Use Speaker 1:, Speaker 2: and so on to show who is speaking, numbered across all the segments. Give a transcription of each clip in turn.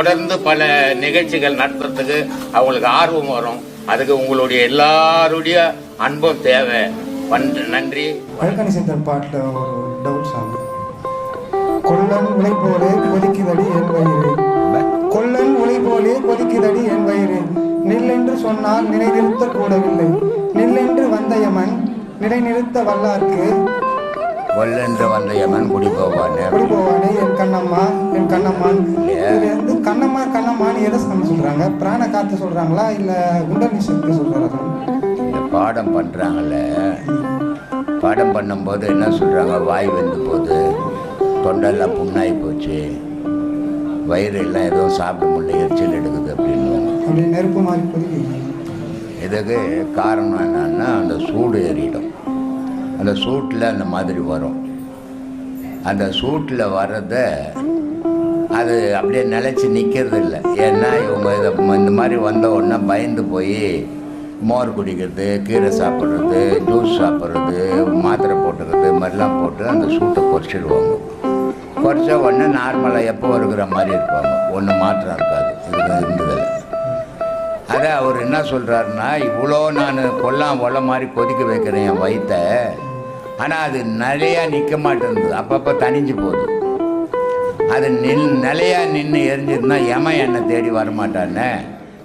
Speaker 1: தொடர்ந்து பல நிகழ்ச்சிகள் நடத்துறதுக்கு அவங்களுக்கு ஆர்வம் வரும். அதுக்கு உங்களுடைய எல்லாருடைய அன்பும் தேவை. நன்றி.
Speaker 2: வழக்கணி சிந்தன் பாட்டில் ஒரு டவுட் சாங் கொல்லன் உலை போலே கொதிக்குதடி என் வயிறு. கொல்லன் உலை போலே கொதிக்குதடி என் வயிறு. நில்லென்று சொன்னால் நிலைநிறுத்த கூடவில்லை. நில்லென்று வந்த யமன் நிலைநிறுத்த வல்லார்க்கு.
Speaker 1: கொல்லென்று வந்த யமன் குடி போவானே
Speaker 2: எப்படி போவானே என் கண்ணம்மா என் கண்ணம்மான். இது வந்து கண்ணம்மா கண்ணம்மான்னு எதை சாமி சொல்றாங்க? பிராண காத்து சொல்றாங்களா? இல்ல குண்டலி சக்தி சொல்றாங்க
Speaker 1: இந்த பாடம் பண்றாங்கல்ல. பாடம் பண்ணும்போது என்ன சொல்றாங்க? வாய் வெந்து போகுது. தொண்டெல்லாம் புண்ணாகி போச்சு. வயிறு எல்லாம் எதுவும் சாப்பிட முடியல எரிச்சல் எடுக்குது அப்படின்னு.
Speaker 2: அப்படி நெருப்பு மாதிரி
Speaker 1: இதுக்கு காரணம் என்னன்னா அந்த சூடு ஏறிடும். அந்த சூட்டில் அந்த மாதிரி வரும். அந்த சூட்டில் வர்றத அது அப்படியே நிலச்சி நிற்கிறது இல்லை ஏன்னா இவங்க இதை இந்த மாதிரி வந்த உடனே பயந்து போய் மோர் குடிக்கிறது கீரை சாப்பிட்றது ஜூஸ் சாப்பிட்றது மாத்திரை போட்டுக்கிறது இது மாதிரிலாம் போட்டு அந்த சூட்டை குறைச்சிடுவாங்க. குறைச்ச உடனே நார்மலாக எப்போ இருக்கிற மாதிரி இருப்பாங்க. ஒன்றும் மாற்றம் இருக்காது. இதுக்கு இருந்ததில்லை அதை அவர் என்ன சொல்கிறாருன்னா இவ்வளோ நான் கொல்லாம் ஒல்ல மாதிரி கொதிக்க வைக்கிறேன் என் வயிற்ற ஆனால் அது நிலையாக நிற்க மாட்டேங்குது அப்பப்போ தணிஞ்சு போகுது. அது நில் நிலையா நின்று எரிஞ்சிருந்தால் யம என்னை தேடி வரமாட்டானே?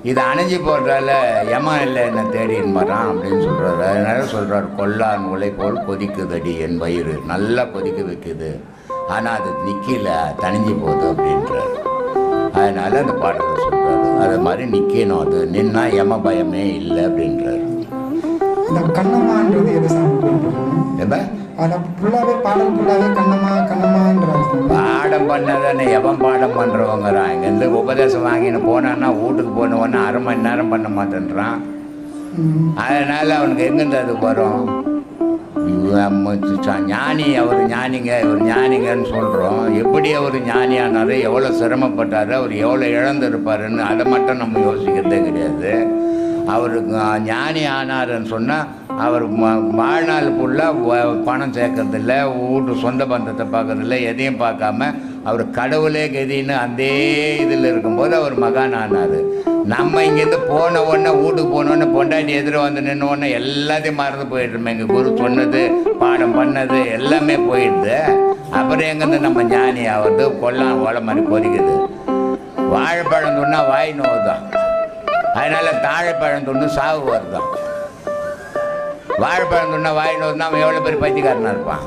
Speaker 1: இது அணைஞ்சு போடுறால யம இல்லை என்னை தேடி வரான் அப்படின்னு சொல்கிறாரு அதனால சொல்கிறார் கொல்லான் உலை போல் கொதிக்குதடி என் வயிறு. நல்லா கொதிக்க வைக்குது. ஆனால் அது நிற்கல தணிஞ்சு போகுது அப்படின்றார். அதனால் அந்த பாடத்தை சொல்கிறாரு அது மாதிரி நிற்கணும் அது. நின்னா யம பயமே இல்லை அப்படின்றார்.
Speaker 2: இந்த கண்ணம்மான்றது எதை சாமி அதை ஃபுல்லாகவே கண்ணம்மா கண்ணம்மான்றாங்க
Speaker 1: பாடம் பண்ணதானே எவன் பாடம் பண்ணுறவங்கிறான் இங்கேருந்து உபதேசம் வாங்கின்னு போனான்னா வீட்டுக்கு போன உடனே அரை மணி நேரம் பண்ண மாட்டேன்றான். அதனால் அவனுக்கு எங்கேருந்து அது வரும்? ஞானி அவர் ஞானிங்க இவர் ஞானிங்கன்னு சொல்கிறோம் எப்படி அவர் ஞானியானார் எவ்வளோ சிரமப்பட்டார் அவர் எவ்வளோ இழந்திருப்பாருன்னு அதை மட்டும் நம்ம யோசிக்கிறதே கிடையாது. அவருக்கு ஞானி ஆனாருன்னு சொன்னால் அவர் வாழ்நாள் ஃபுல்லாக பணம் சேர்க்கறதில்ல வீட்டு சொந்த பந்தத்தை பார்க்கறதில்ல எதையும் பார்க்காம அவர் கடவுளே கதின்னு அதே இதில் இருக்கும்போது அவர் மகான் ஆனார். நம்ம இங்கேருந்து போன உடனே வீட்டுக்கு போனோடனே பொண்டாட்டி எதிர வந்து நின்ன உடனே எல்லாத்தையும் மறந்து போயிடுறோம். எங்கள் குரு சொன்னது பாடம் பண்ணது எல்லாமே போயிடுது. அப்புறம் எங்கேருந்து நம்ம ஞானி ஆகிறது கொல்லாம் ஓலை மாதிரி பொறிக்குது வாழைப்பழம் சொன்னால் வாய் நோவு தான் அதனால் தாழைப்பழம் தொண்ணு சாவு வருதான். வாழைப்பழம் துண்ணா வாய் வந்தால் அவன் எவ்வளோ பெரிய பைத்தியக்காரனாக இருப்பான்?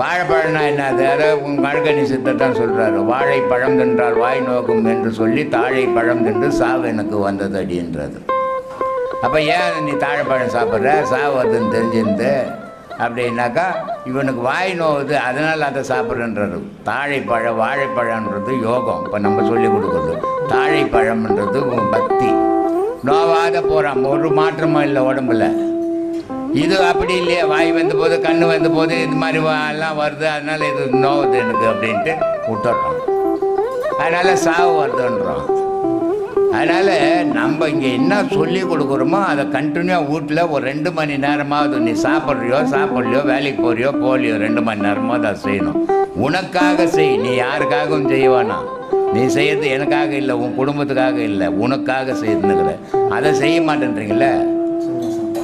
Speaker 1: வாழைப்பழம்னா என்னது? அதை உங்கள் கழுகணி சித்தர் தான் சொல்கிறாரு வாழைப்பழம் தின்றால் வாய் நோக்கும் என்று சொல்லி தாழைப்பழம் தின்று சாவு எனக்கு வந்தது அப்படின்றது. அப்போ ஏன் நீ தாழைப்பழம் சாப்பிட்ற? சாவு வருதுன்னு தெரிஞ்சிருந்து அப்படின்னாக்கா இவனுக்கு வாய் நோவுது அதனால் அதை சாப்பிட்றன்றது. தாழைப்பழம் வாழைப்பழம்ன்றது யோகம். இப்போ நம்ம சொல்லி கொடுக்குறது. தாழைப்பழம்ன்றது பக்தி. நோவாத போகிறான் ஒரு மாற்றமும் இல்லை உடம்புல. இது அப்படி இல்லையே வாய் வந்த போது கண்ணு வந்த போது இது மாதிரி எல்லாம் வருது. அதனால இது நோவுது எனக்கு அப்படின்ட்டு விட்டுறோம் அதனால சாவு வருதுன்றோம். அதனால நம்ம இங்கே என்ன சொல்லி கொடுக்குறோமோ அதை கண்டினியூவாக வீட்டில் ஒரு ரெண்டு மணி நேரமாவது நீ சாப்பிட்றியோ சாப்பிட்லையோ வேலைக்கு போறியோ போலியோ ரெண்டு மணி நேரமாவது அதை செய்யணும். உனக்காக செய் நீ யாருக்காகவும் செய்வானா நீ செய்யறது எனக்காக இல்லை உன் குடும்பத்துக்காக இல்லை உனக்காக செய்யணுங்கிற அதை செய்ய மாட்டேன்றீங்களே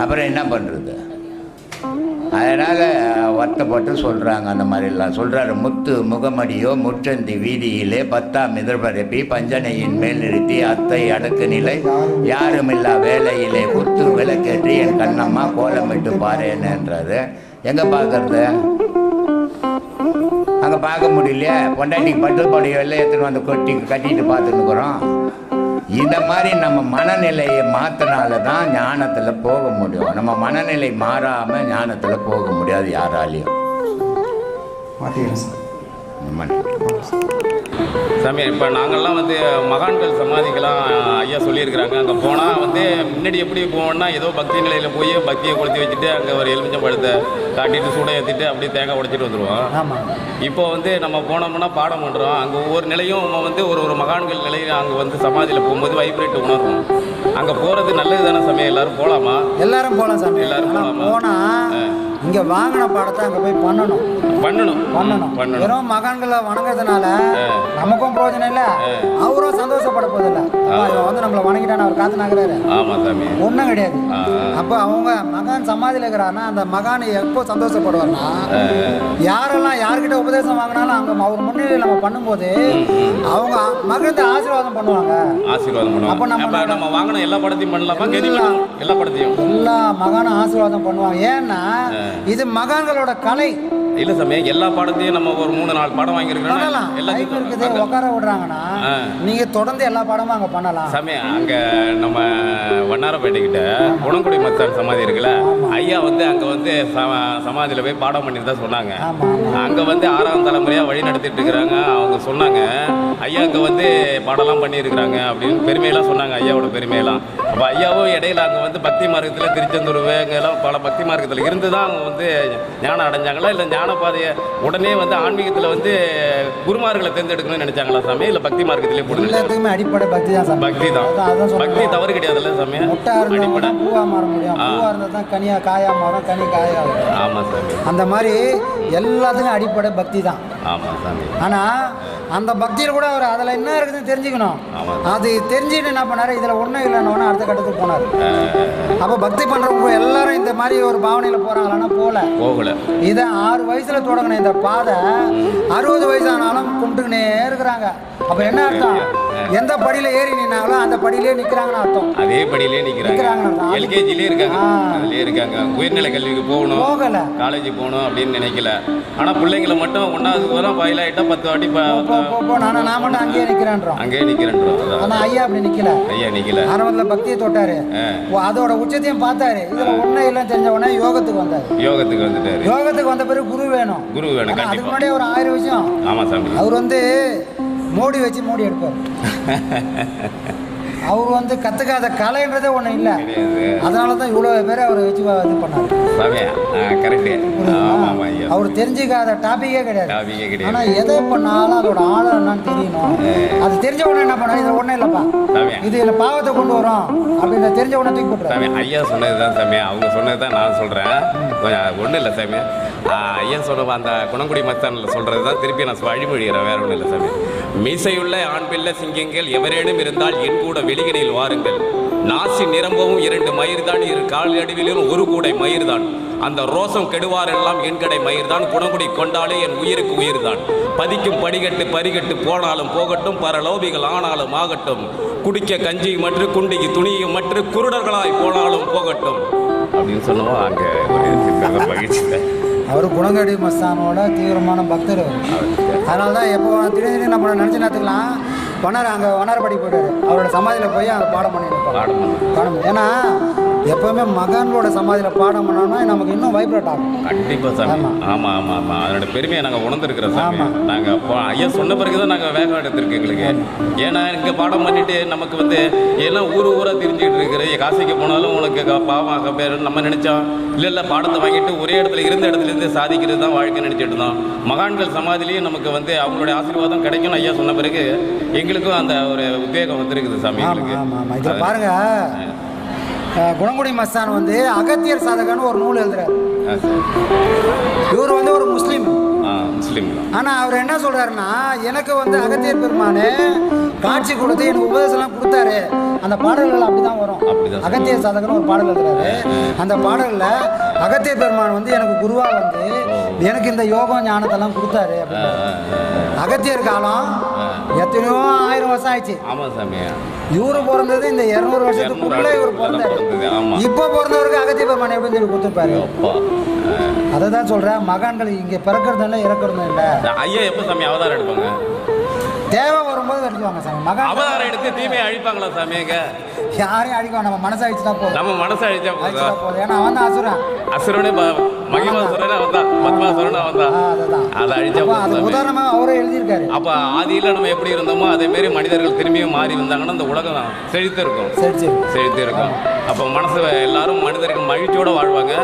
Speaker 1: அப்புறம் என்ன பண்ணுறது அதனால் வருத்தப்பட்டு சொல்கிறாங்க அந்த மாதிரிலாம். சொல்கிறாரு முத்து முகமடியோ முற்றந்தி வீதியிலே பத்தாம் எதிர்பரப்பி பஞ்சனையின் மேல் நிறுத்தி அத்தை அடக்கு நிலை யாருமில்லா வேலையிலே குத்து விளக்கேற்றி என் கண்ணம்மா கோலமிட்டு பாருன்னுன்றாரு எங்கே பார்க்கறது அங்கே பார்க்க முடியலையே. பொண்டாட்டிக்கு பட்டு படைய எல்லாம் எடுத்துன்னு வந்து கொட்டி கட்டிட்டு பார்த்துன்னுக்குறோம் இந்த மாதிரி நம்ம மனநிலையை மாத்தினால தான் ஞானத்தில் போக முடியும். நம்ம மனநிலை மாறாமல் ஞானத்தில் போக முடியாது யாராலையும்.
Speaker 2: மாற்றிக்கிறேன் சார்.
Speaker 3: சாமி இப்போ நாங்கள்லாம் வந்து மகான்கள் சமாதிக்கெல்லாம் ஐயா சொல்லியிருக்கிறாங்க. அங்கே போனால் வந்து முன்னாடி எப்படி போவோம்னா ஏதோ பக்தி நிலையில் போய் பக்தியை கொளுத்தி வச்சுட்டு அங்கே ஒரு எலுமிச்சம் பழத்தை காட்டிட்டு சூட ஏற்றிட்டு அப்படியே தேங்காய் உடைச்சிட்டு வந்துடுவோம் இப்போ வந்து நம்ம போனோம்னா பாடம் பண்ணுறோம் அங்கே ஒவ்வொரு நிலையும் நம்ம வந்து ஒரு ஒரு மகான்கள் நிலையில் அங்கே வந்து சமாதியில் போகும்போது வைப்ரேட் உணர்வோம். அங்கே போகிறது நல்லது தானே சமயம் எல்லாரும் போகலாமா
Speaker 4: எல்லாரும் போகலாம் சாமி.
Speaker 3: எல்லாரும்
Speaker 4: ஆனா
Speaker 3: போலாமா?
Speaker 4: இங்க வாங்கின பாடத்தை அங்க போய் பண்ணணும்.
Speaker 3: பண்ணணும்.
Speaker 4: பண்ணணும்.
Speaker 3: பண்ணணும்.
Speaker 4: வெறும் மகான்களை வணங்குறதுனால நமக்கும் பிரயோஜனம் இல்ல. அவரும் சந்தோஷப்பட போதில்ல இவன் வந்து நம்மளை வணங்கிட்டான்னு அவர் காத்து நகராரு ஒன்றும் கிடையாது. அப்போ அவங்க மகான் சமாதியில் இருக்கிறாருன்னா அந்த மகான் எப்போ சந்தோஷப்படுவார்னா யாரெல்லாம் யார்கிட்ட உபதேசம் வாங்கினாலும் அங்கே அவர் முன்னிலையில் நம்ம பண்ணும்போது அவங்க மகிழ்ந்து ஆசீர்வாதம் பண்ணுவாங்க.
Speaker 3: ஆசீர்வாதம் பண்ணுவோம்
Speaker 4: அப்ப நம்ம
Speaker 3: நம்ம வாங்கின எல்லா படத்தையும் பண்ணலாமா? எல்லா படத்தையும்.
Speaker 4: எல்லா மகானும் ஆசீர்வாதம் பண்ணுவாங்க. ஏன்னா இது மகான்களோட கலை.
Speaker 3: இல்ல சாமி எல்லா படத்தையும் நம்ம ஒரு மூணு நாலு படம் வாங்கியிருக்கிறோம்
Speaker 4: லைஃப் இருக்குது.
Speaker 3: எல்லாத்தையும்
Speaker 4: உட்கார விடுறாங்கன்னா. நீங்க தொடர்ந்து எல்லா படமும் அங்க பண்ணலாம்.
Speaker 3: சாமி அங்க நம்ம வண்ணாரப்பேட்டை கிட்ட குணங்குடி மச்சான் சமாதி இருக்குல்ல ஐயா வந்து அங்க வந்து சம- சமாதியில போய் பாடம் பண்ணிட்டு சொன்னாங்க. அங்க வந்து ஆறாம் தலைமுறையா வழி நடத்திட்டு இருக்கிறாங்க. அவங்க சொன்னாங்க ஐயா அங்க வந்து பாடலாம் பண்ணியிருக்கிறாங்க அப்படின்னு பெருமையெல்லாம் சொன்னாங்க ஐயாவோட பெருமையெல்லாம். அப்போ ஐயாவும் இடையில அங்க வந்து பக்தி மார்க்கத்துல திருச்செந்தூர் வேங்கெல்லாம் பல பக்தி மார்க்கத்துல இருந்து தான் அவங்க வந்து ஞானம் அடைஞ்சாங்களா? இல்ல ஞான பாதையை உடனே வந்து ஆன்மீகத்துல வந்து குருமார்களை தேர்ந்தெடுக்கணும்னு நினைச்சாங்களா சாமி? இல்ல பக்தி மார்க்கத்திலே போடுங்க
Speaker 4: எல்லாத்துக்குமே அடிப்படை பக்தி தான் சாமி.
Speaker 3: பக்தி தான். பக்தி தவறு கிடையாதுல்ல சாமி?
Speaker 4: முட்டா இருந்தவங்க
Speaker 3: அடிப்படை.
Speaker 4: பூவா மாற முடியும்.
Speaker 3: ஆ.
Speaker 4: பூவா இருந்தால் தான் கனியா காயா மாறும் கனி காயாகும்
Speaker 3: ஆமா சாமி.
Speaker 4: அந்த மாதிரி எல்லாத்துக்கும் அடிப்படை பக்தி தான்.
Speaker 3: ஆமா சாமி
Speaker 4: ஆனா அந்த பக்தியில் கூட அவர் அதில் என்ன இருக்குதுன்னு தெரிஞ்சுக்கணும். அது தெரிஞ்சுட்டு என்ன பண்ணாரு? இதில் ஒன்றும் இல்லைன்னு அடுத்த கட்டத்துக்கு போனார். அப்போ பக்தி பண்ணுறவங்க எல்லாரும் இந்த மாதிரி ஒரு பாவனையில் போகிறாங்களான்னா போகல.
Speaker 3: போகல.
Speaker 4: இதை ஆறு வயசுல தொடங்கின இந்த பாதை அறுபது வயசானாலும் கும்பிட்டுக்கினே இருக்கிறாங்க. அப்ப என்ன அர்த்தம்? எந்த படியில ஏறி நின்னாங்களோ அந்த படியிலே நிக்கிறாங்கன்னு அர்த்தம்.
Speaker 3: அதே படியிலே நிக்கிறாங்க. எல்கேஜிலே இருக்காங்க. அதுலயே இருக்காங்க. உயர்நிலை கல்விக்கு போகணும்.
Speaker 4: போகல.
Speaker 3: காலேஜ் போகணும் அப்படின்னு நினைக்கல. ஆனா பிள்ளைங்களை மட்டும் ஒன்னாவது வரும் பயிலாயிட்டா பத்து வாட்டி போ
Speaker 4: நானா மட்டும் அங்கேயே நிக்கிறேன்றோம்.
Speaker 3: அங்கேயே நிக்கிறேன்றோம். அதான்.
Speaker 4: ஆனா ஐயா அப்படி நிக்கல.
Speaker 3: ஐயா நிக்கல.
Speaker 4: ஆரம்பத்தில் பக்தியை தொட்டாரு. அதோட உச்சத்தையும் பார்த்தாரு. இதுல ஒன்றும் இல்லைன்னு தெரிஞ்ச உடனே யோகத்துக்கு வந்தாரு.
Speaker 3: யோகத்துக்கு வந்துட்டாரு.
Speaker 4: யோகத்துக்கு வந்த பிறகு குரு வேணும்.
Speaker 3: குரு வேணும்
Speaker 4: ஆனா அதுக்கு முன்னாடியே ஒரு ஆயிரம் விஷயம்.
Speaker 3: ஆமா சாமி.
Speaker 4: அவர் வந்து மோடி வச்சு மோடி எடுப்பார். அவர் வந்து கத்துக்காத கலைன்றதே ஒண்ணு இல்ல. அதனால தான் இவ்வளோ பேர் அவர் வச்சு இது பண்ணார். அவர் தெரிஞ்சுக்காத டாபிக்கே கிடையாது.
Speaker 3: டாபிக்கே
Speaker 4: ஆனா
Speaker 3: கிடையாது.
Speaker 4: எதை பண்ணாலும் அதோட ஆழம் என்னன்னு தெரியணும். அது தெரிஞ்ச உடனே என்ன பண்ணாரு? இது ஒன்றும் இல்லைப்பா. இது இதுல பாவத்தை கொண்டு வரும். அப்படின்னு தெரிஞ்ச உடனே தூக்கி போட்டுறாரு
Speaker 3: சாமி ஐயா சொன்னது தான் சாமி. அவங்க சொன்னது தான் நான் சொல்கிறேன் ஒன்றும் இல்லை சாமி. ஐயா சொன்ன அந்த குணங்குடி மஸ்தானில் சொல்கிறது தான் திருப்பி நான் வழிமொழிகிறேன் வேற ஒன்றும் இல்லை சாமி. மீசையுள்ள ஆண் பிள்ளை சிங்கங்கள் எவரேனும் இருந்தால் என் கூட வெளிகளில் வாருங்கள். நாசி நிரம்பவும் இரண்டு மயிர்தான் இரு காலடிவிலும் ஒரு கூடை மயிர்தான். அந்த ரோசம் கெடுவாரெல்லாம் என் கடை மயிர்தான் குணங்குடி கொண்டாலே என் உயிருக்கு உயிர்தான். பதிக்கும் படிகட்டு பரிகட்டு போனாலும் போகட்டும் பரலோபிகள் ஆனாலும் ஆகட்டும். குடிக்க கஞ்சி மற்ற குண்டிக்கு துணியும் மற்ற குருடர்களாய் போனாலும் போகட்டும். அப்படின்னு சொன்னோம் அங்கே மகிழ்ச்சி.
Speaker 4: அவர் குணங்கடி மஸ்தானோட தீவிரமான பக்தர் அதனால தான் எப்போ திடீர்னு நம்ம நினச்சி நேரத்துக்கலாம் வனார் அங்கே வனார்படி போயிட்டாரு. அவரோட சமாதியில் போய் அங்கே பாடம் பண்ணி நிற்பார்
Speaker 3: பாடம்
Speaker 4: ஏன்னா எப்போவுமே மகான்களோட சமாதியில் பாடம் பண்ணோம்னா நமக்கு இன்னும் வைப்ரேட் ஆகும்.
Speaker 3: கண்டிப்பா சாமி.
Speaker 4: ஆமா.
Speaker 3: ஆமா ஆமா ஆமா. அதோட பெருமையை நாங்க உணர்ந்துருக்கிறோம் சாமி.
Speaker 4: ஆமா.
Speaker 3: நாங்க அப்போ ஐயா சொன்ன பிறகுதான் நாங்க வேகம் எடுத்திருக்கு எங்களுக்கு. ஏன்னா இங்க பாடம் பண்ணிட்டு நமக்கு வந்து எல்லாம் ஊர் ஊரா தெரிஞ்சுக்கிட்டு இருக்கிற காசிக்கு போனாலும் உனக்கு பாவம் பேர் நம்ம நினைச்சோம் இல்ல இல்ல பாடத்தை வாங்கிட்டு ஒரே இடத்துல இருந்த இடத்துல இருந்து சாதிக்கிறது தான் வாழ்க்கை நினைச்சிட்டு இருந்தோம். மகான்கள் சமாதிலையும் நமக்கு வந்து அவங்களுடைய ஆசீர்வாதம் கிடைக்கும்னு ஐயா சொன்ன பிறகு எங்களுக்கும் அந்த ஒரு உத்வேகம் வந்திருக்குது சாமி
Speaker 4: ஆமாம்
Speaker 3: எங்களுக்கு
Speaker 4: ஆமாம் ஆமாம் இதில் பாருங்க அஹ், குணங்குடி மஸ்தான் வந்து அகத்தியர் சாதகன்னு ஒரு நூல் எழுதுறாரு. இவர் வந்து முஸ்லீம்
Speaker 3: தான்
Speaker 4: ஆனால் அவர் என்ன சொல்றாருன்னா எனக்கு வந்து அகத்தியர் பெருமானே காட்சி கொடுத்து எனக்கு உபதேசம்லாம் கொடுத்தாரு. அந்த பாடல்கள் அப்படிதான் வரும்.
Speaker 3: அப்படிதான்.
Speaker 4: அகத்தியர் சாதகன்னு ஒரு பாடல் எழுதுறாரு. அந்த பாடல்ல அகத்தியர் பெருமான் வந்து எனக்கு குருவா வந்து எனக்கு இந்த யோகம் ஞானத்தெல்லாம் கொடுத்தாரு அகத்தியர் காலம் எத்தனையோ ஆயிரம் வருஷம் ஆயிடுச்சு.
Speaker 3: சாமி
Speaker 4: இவரு பிறந்தது இந்த இருநூறு வருஷத்துக்குள்ள இவர் பிறந்தாரு. இப்போ பிறந்தவருக்கு அகத்திய பெருமான் எப்படி சொல்லி கொடுத்துருப்பாரு? அதை தான் சொல்றேன் மகான்கள் இங்க பிறக்கிறது இல்லை இறக்குறதும் இல்லை.
Speaker 3: ஐயா எப்போ சாமி அவதாரம் எடுப்பாங்க?
Speaker 4: தேவை வரும்போது வெடிக்குவாங்க சாமி. மகான்
Speaker 3: அவதாரம் எடுத்து தீமையை அழிப்பாங்களா சாமி எங்க
Speaker 4: யாரையும் அடிக்கும் நம்ம மனசை அழிச்சுட்டா போதும்.
Speaker 3: நம்ம மனசை அழிச்சா போதும்.
Speaker 4: ஏன்னா அவன் தான் அசுரன்.
Speaker 3: அசுரனே மகிமாசுரனே வந்தான் பத்மாசுரனே வந்தான். அதை அழிச்சா போதும் சாமி.
Speaker 4: உதாரணமா அவரே எழுதியிருக்காரு.
Speaker 3: அப்ப ஆதியில நம்ம எப்படி இருந்தோமோ அதே மாதிரி மனிதர்கள் திரும்பியும் மாறி வந்தாங்கன்னா இந்த உலகம் செழித்து இருக்கும். செழித்து இருக்கும். அப்போ மனசு எல்லாரும் மனிதர்கள் மகிழ்ச்சியோட வாழ்வாங்க.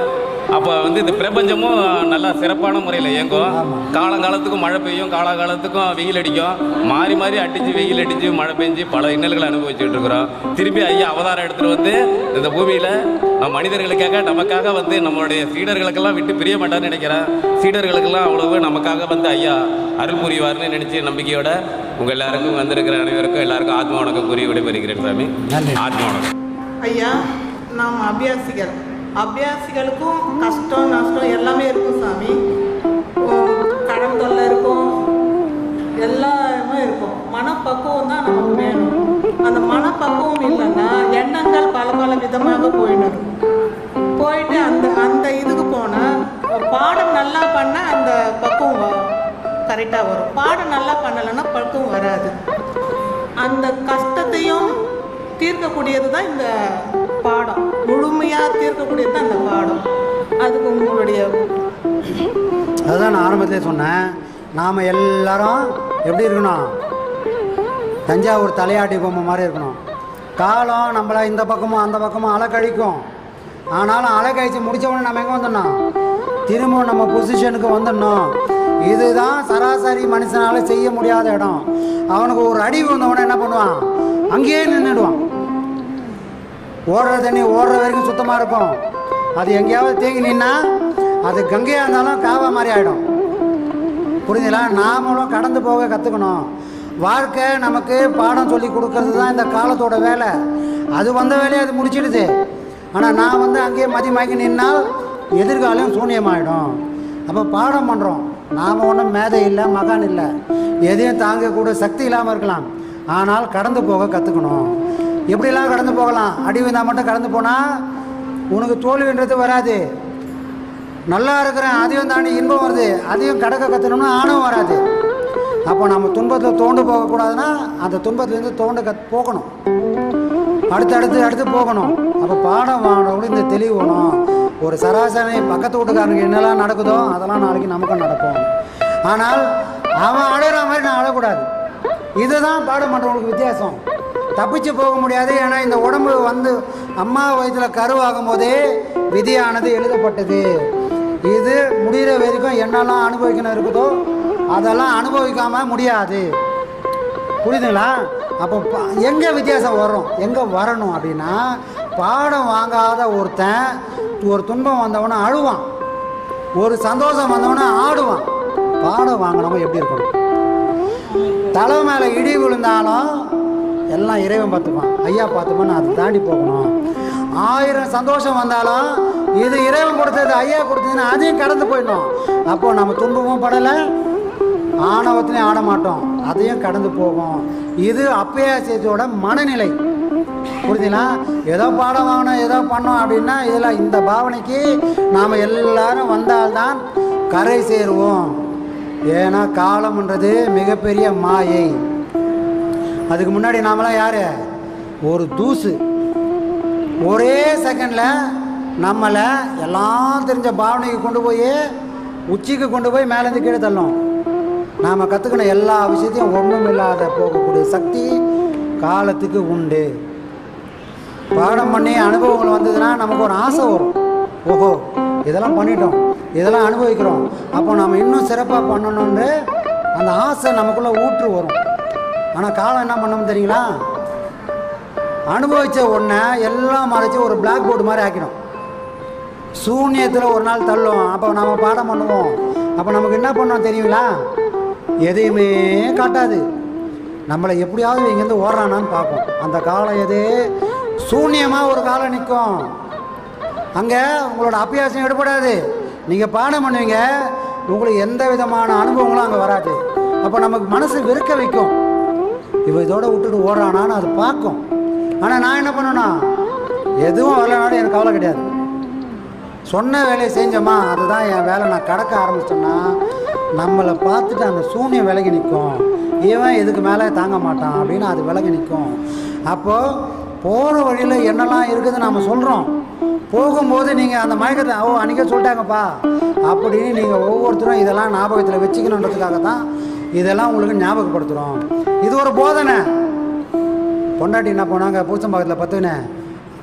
Speaker 3: அப்போ வந்து இந்த பிரபஞ்சமும் நல்லா சிறப்பான முறையில் இயங்கும். காலங்காலத்துக்கும் மழை பெய்யும் காலங்காலத்துக்கும் வெயில் அடிக்கும். மாறி மாறி அடித்து வெயில் அடித்து மழை பெஞ்சு பல இன்னல்களை அனுபவிச்சுட்டு இருக்கிறோம். திருப்பி ஐயா அவதாரம் எடுத்துகிட்டு வந்து இந்த பூமியில் மனிதர்களுக்காக நமக்காக வந்து நம்மளுடைய சீடர்களுக்கெல்லாம் விட்டு பிரிய மாட்டார்னு நினைக்கிறேன். சீடர்களுக்கெல்லாம் அவ்வளவு நமக்காக வந்து ஐயா அருள் புரிவார்னு நினைச்சு நம்பிக்கையோட உங்கள் எல்லாருக்கும் வந்திருக்கிற அனைவருக்கும் எல்லாருக்கும் ஆத்ம வணக்கம் கூறி விடைபெறுகிறேன் சாமி. ஆத்ம வணக்கம்.
Speaker 5: ஐயா நாம் அபியாசிகள். அபியாசிகளுக்கும் கஷ்டம் நஷ்டம் எல்லாமே இருக்கும் சாமி. கடன் தொல்லை இருக்கும். எல்லாமே இருக்கும். மனப்பக்குவம் தான் நமக்கு வேணும். அந்த மனப்பக்குவம் இல்லைன்னா எண்ணங்கள் பல பல விதமாக போயிடும் போயிட்டு அந்த அந்த இதுக்கு போனால் பாடம் நல்லா பண்ணால் அந்த பக்குவம் வரும் கரெக்டாக வரும். பாடம் நல்லா பண்ணலைன்னா பக்குவம் வராது. அந்த கஷ்டத்தையும் தீர்க்கக்கூடியது தான் இந்த பாடம். தீர்க்கக்கூடியது தான் இந்த பாடம். அதுக்கு உங்களுடைய
Speaker 4: அதுதான் நான் ஆரம்பத்திலே சொன்னேன். நாம் எல்லாரும் எப்படி இருக்கணும்? தஞ்சாவூர் தலையாட்டி பொம்மை மாதிரி இருக்கணும். காலம் நம்மளை இந்த பக்கமும் அந்த பக்கமும் அலைக்கழிக்கும். ஆனாலும் அலைக்கழிச்சு முடிச்ச முடித்தவொடனே நம்ம எங்கே வந்துடணும்? திரும்ப நம்ம பொசிஷனுக்கு வந்துடணும். இதுதான் சராசரி மனுஷனால் செய்ய முடியாத இடம். அவனுக்கு ஒரு அடி வந்தவொடனே என்ன பண்ணுவான்? அங்கேயே நின்றுடுவான் ஓடுற தண்ணி ஓடுற வரைக்கும் சுத்தமாக இருக்கும். அது எங்கேயாவது தேங்கி நின்னா அது கங்கையாக இருந்தாலும் காவா மாதிரி ஆகிடும் புரிஞ்சுங்களா நாமளும் கடந்து போக கற்றுக்கணும் வாழ்க்கை நமக்கு பாடம் சொல்லி கொடுக்கறது தான் இந்த காலத்தோட வேலை. அது வந்த வேலையை அது முடிச்சிடுது. ஆனால் நான் வந்து அங்கேயே மதி மயங்கி நின்னால் எதிர்காலம் சூன்யமாயிடும். அப்போ பாடம் பண்ணுறோம் நாம் ஒன்றும் மேதை இல்லை மகான் இல்லை. எதையும் தாங்கக்கூட சக்தி இல்லாமல் இருக்கலாம். ஆனால் கடந்து போக கற்றுக்கணும் எப்படிலாம் கடந்து போகலாம்? அடி விழுந்தா மட்டும் கடந்து போனால் உனக்கு தோல்வின்றது வராது. நல்லா இருக்கிறேன் அதையும் தாண்டி இன்பம் வருது. அதையும் கடக்க கற்றுனோம்னா ஆணவம் வராது. அப்போ நம்ம துன்பத்தில் தோண்டு போகக்கூடாதுன்னா அந்த துன்பத்துலேருந்து தோண்ட கத் போகணும். அடுத்து அடுத்து அடுத்து போகணும். அப்போ பாடம் வாங்கணும் இந்த தெளிவு வேணும் ஒரு சராசரி பக்கத்து வீட்டுக்காரனுக்கு என்னெல்லாம் நடக்குதோ அதெல்லாம் நாளைக்கு நமக்கும் நடக்கும். ஆனால் அவன் அழுகிற மாதிரி நான் அழக்கூடாது. இதுதான் பாடம் பண்ணுறவங்களுக்கு வித்தியாசம். தப்பிச்சு போக முடியாது. ஏன்னா இந்த உடம்பு வந்து அம்மா வயதில் கருவாகும் போதே விதியானது எழுதப்பட்டது. இது முடிகிற வரைக்கும் என்னெல்லாம் அனுபவிக்கணும் இருக்குதோ அதெல்லாம் அனுபவிக்காமல் முடியாது. புரியுதுங்களா? அப்போ எங்கே வித்தியாசம் வரும் எங்கே வரணும் அப்படின்னா பாடம் வாங்காத ஒருத்தன் ஒரு துன்பம் வந்தவனே அழுவான். ஒரு சந்தோஷம் வந்தவனே ஆடுவான். பாடம் வாங்கினவன் எப்படி இருக்கணும்? தலை மேலே இடி விழுந்தாலும் எல்லாம் இறைவன் பார்த்துப்பான். ஐயா பார்த்துப்பான் அதை தாண்டி போகணும். ஆயிரம் சந்தோஷம் வந்தாலும் இது இறைவன் கொடுத்தது ஐயா கொடுத்ததுன்னு அதையும் கடந்து போயிடணும். அப்போ நம்ம துன்பமும் படலை ஆணவத்திலையும் ஆட மாட்டோம். அதையும் கடந்து போகும் இது அப்பயாசியத்தோட மனநிலை. புரியுதுங்களா ஏதோ பாடம் வாங்கணும் ஏதோ பண்ணோம் அப்படின்னா இதில் இந்த பாவனைக்கு நாம் எல்லாரும் வந்தால்தான் கரை சேருவோம். ஏன்னா காலம்ன்றது மிகப்பெரிய மாயை. அதுக்கு முன்னாடி நாமெல்லாம் யார்? ஒரு தூசு. ஒரே செகண்டில் நம்மளை எல்லாம் தெரிஞ்ச பாவனைக்கு கொண்டு போய் உச்சிக்கு கொண்டு போய் மேலேருந்து கீழே தள்ளும் நாம் கற்றுக்கின எல்லா விஷயத்தையும் ஒன்றும் இல்லாத போகக்கூடிய சக்தி காலத்துக்கு உண்டு. பாடம் பண்ணி அனுபவங்கள் வந்ததுன்னா நமக்கு ஒரு ஆசை வரும். ஓஹோ இதெல்லாம் பண்ணிட்டோம். இதெல்லாம் அனுபவிக்கிறோம். அப்போ நம்ம இன்னும் சிறப்பாக பண்ணணும்னு அந்த ஆசை நமக்குள்ளே ஊற்று வரும். ஆனால் காலம் என்ன பண்ணணும் தெரியுங்களா? அனுபவித்த ஒன்றை எல்லாம் மறைச்சி ஒரு பிளாக் போர்டு மாதிரி ஆக்கிடும். சூன்யத்தில் ஒரு நாள் தள்ளும். அப்போ நம்ம பாடம் பண்ணுவோம். அப்போ நமக்கு என்ன பண்ணோம் தெரியுங்களா? எதையுமே காட்டாது. நம்மளை எப்படியாவது இங்கேருந்து ஓடுறானான்னு பார்ப்போம். அந்த காலம் எது? சூன்யமாக ஒரு காலம் நிற்கும். அங்கே உங்களோட அபியாசம் எடுபடாது. நீங்கள் பாடம் பண்ணுவீங்க. உங்களுக்கு எந்த விதமான அனுபவங்களும் அங்கே வராது. அப்போ நமக்கு மனசு வெறுக்க வைக்கும். இவன் இதோட விட்டுட்டு ஓடுறானான்னு அது பார்க்கும். ஆனால் நான் என்ன பண்ணுன்னா எதுவும் வரலனாலும் எனக்கு கவலை கிடையாது. சொன்ன வேலையை செஞ்சோமா அதுதான் என் வேலை. நான் கடக்க ஆரம்பிச்சேன்னா நம்மளை பார்த்துட்டு அந்த சூன்யம் விலகி நிற்கும். இவன் இதுக்கு மேலே தாங்க மாட்டான் அப்படின்னு அது விலகி நிற்கும். அப்போது போகிற வழியில் என்னெல்லாம் இருக்குதுன்னு நாம் சொல்கிறோம் போகும்போது நீங்கள் அந்த மயக்கத்தை ஓ அன்றைக்கே சொல்லிட்டாங்கப்பா. அப்படின்னு நீங்கள் ஒவ்வொருத்தரும் இதெல்லாம் ஞாபகத்தில் வச்சுக்கணுன்றதுக்காக தான் இதெல்லாம் உங்களுக்கு ஞாபகப்படுத்துகிறோம் இது ஒரு போதனை. பொண்டாட்டி என்ன போனாங்க பூச்சம்பாக்கத்தில் பத்துக்கினே.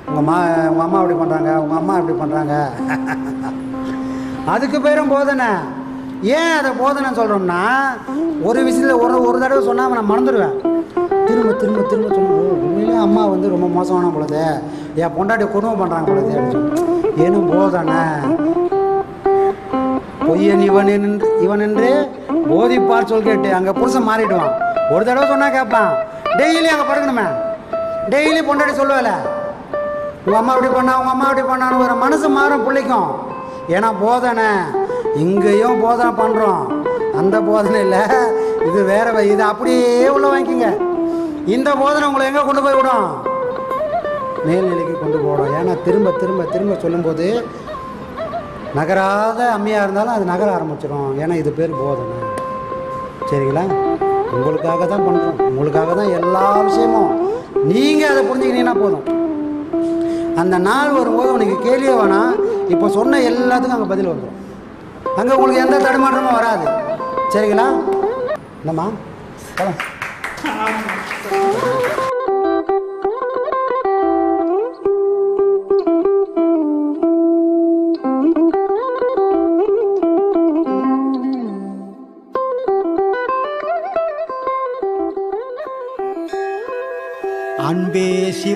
Speaker 4: உங்கள் மா உங்கள் அம்மா அப்படி பண்ணுறாங்க உங்கள் அம்மா அப்படி பண்ணுறாங்க அதுக்கு பேரும் போதனை. ஏன் அதை போதனை சொல்கிறோம்னா ஒரு விஷயத்தில் ஒரு ஒரு தடவை சொன்னால் நான் மறந்துடுவேன். திரும்ப திரும்ப திரும்ப சொல்லுவோம் உண்மையிலே அம்மா வந்து ரொம்ப மோசமான பொழுது. என் பொண்டாட்டி குடும்பம் பண்ணுறாங்க பொழுது. அப்படின்னு ஏனும் போதனை. பொய்யன் இவன் என்று இவன் என்று போதிப்பார் சொல் கேட்டு அங்கே புருஷன் மாறிடுவான். ஒரு தடவை சொன்னா கேட்பான் டெய்லி அங்கே படுக்கணுமே. டெய்லி பொண்டாட்டி சொல்லுவேல உங்கள் அம்மா இப்படி பண்ணா உங்கள் அம்மா இப்படி பண்ணான்னு ஒரு மனசு மாறும் பிள்ளைக்கும். ஏன்னா போதனை இங்கேயும் போதனை பண்ணுறோம் அந்த போதனை இல்லை இது வேற இது அப்படியே உள்ள வாங்கிக்கோங்க. இந்த போதனை உங்களை எங்கே கொண்டு போய் விடும்? மேல்நிலைக்கு கொண்டு போடும் ஏன்னா திரும்ப திரும்ப திரும்ப சொல்லும்போது நகராத அம்மையாக இருந்தாலும் அது நகர ஆரம்பிச்சிடும் ஏன்னா இது பேர் போதனை. சரிங்களா? உங்களுக்காக தான் பண்ணுறோம் உங்களுக்காக தான் எல்லா விஷயமும். நீங்கள் அதை புரிஞ்சுக்கிட்டீங்கன்னா போதும். அந்த நாள் வரும்போது உனக்கு கேள்வியே வேணாம் இப்போ சொன்ன எல்லாத்துக்கும் அங்கே பதில் வந்துடும் அங்கே உங்களுக்கு எந்த தடுமாற்றமும் வராது. சரிங்களா? என்னம்மா